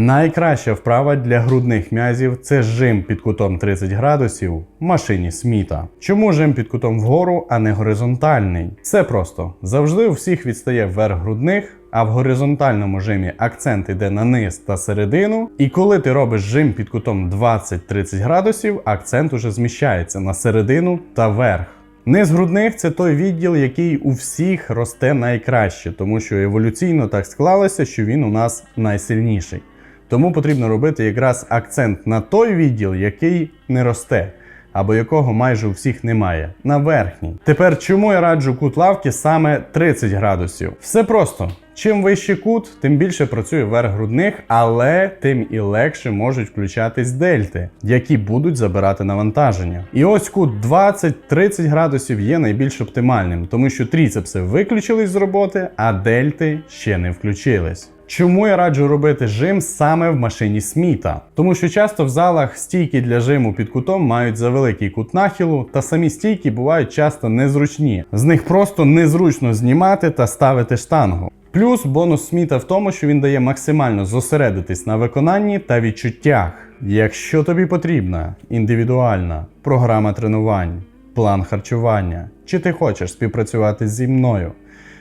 Найкраща вправа для грудних м'язів це жим під кутом 30 градусів в машині Сміта. Чому жим під кутом вгору, а не горизонтальний? Це просто завжди у всіх відстає вверх грудних. А в горизонтальному жимі акцент йде на низ та середину. І коли ти робиш жим під кутом 20-30 градусів, акцент уже зміщається на середину та верх. Низ грудних це той відділ, який у всіх росте найкраще, тому що еволюційно так склалося, що він у нас найсильніший. Тому потрібно робити якраз акцент на той відділ, який не росте, або якого майже у всіх немає, на верхній. Тепер чому я раджу кут лавки саме 30 градусів? Все просто. Чим вищий кут, тим більше працює верх грудних, але тим і легше можуть включатись дельти, які будуть забирати навантаження. І ось кут 20-30 градусів є найбільш оптимальним, тому що тріцепси виключились з роботи, а дельти ще не включились. Чому я раджу робити жим саме в машині Сміта? Тому що часто в залах стійки для жиму під кутом мають завеликий кут нахилу, та самі стійки бувають часто незручні. З них просто незручно знімати та ставити штангу. Плюс бонус Сміта в тому, що він дає максимально зосередитись на виконанні та відчуттях. Якщо тобі потрібна індивідуальна програма тренувань, план харчування, чи ти хочеш співпрацювати зі мною,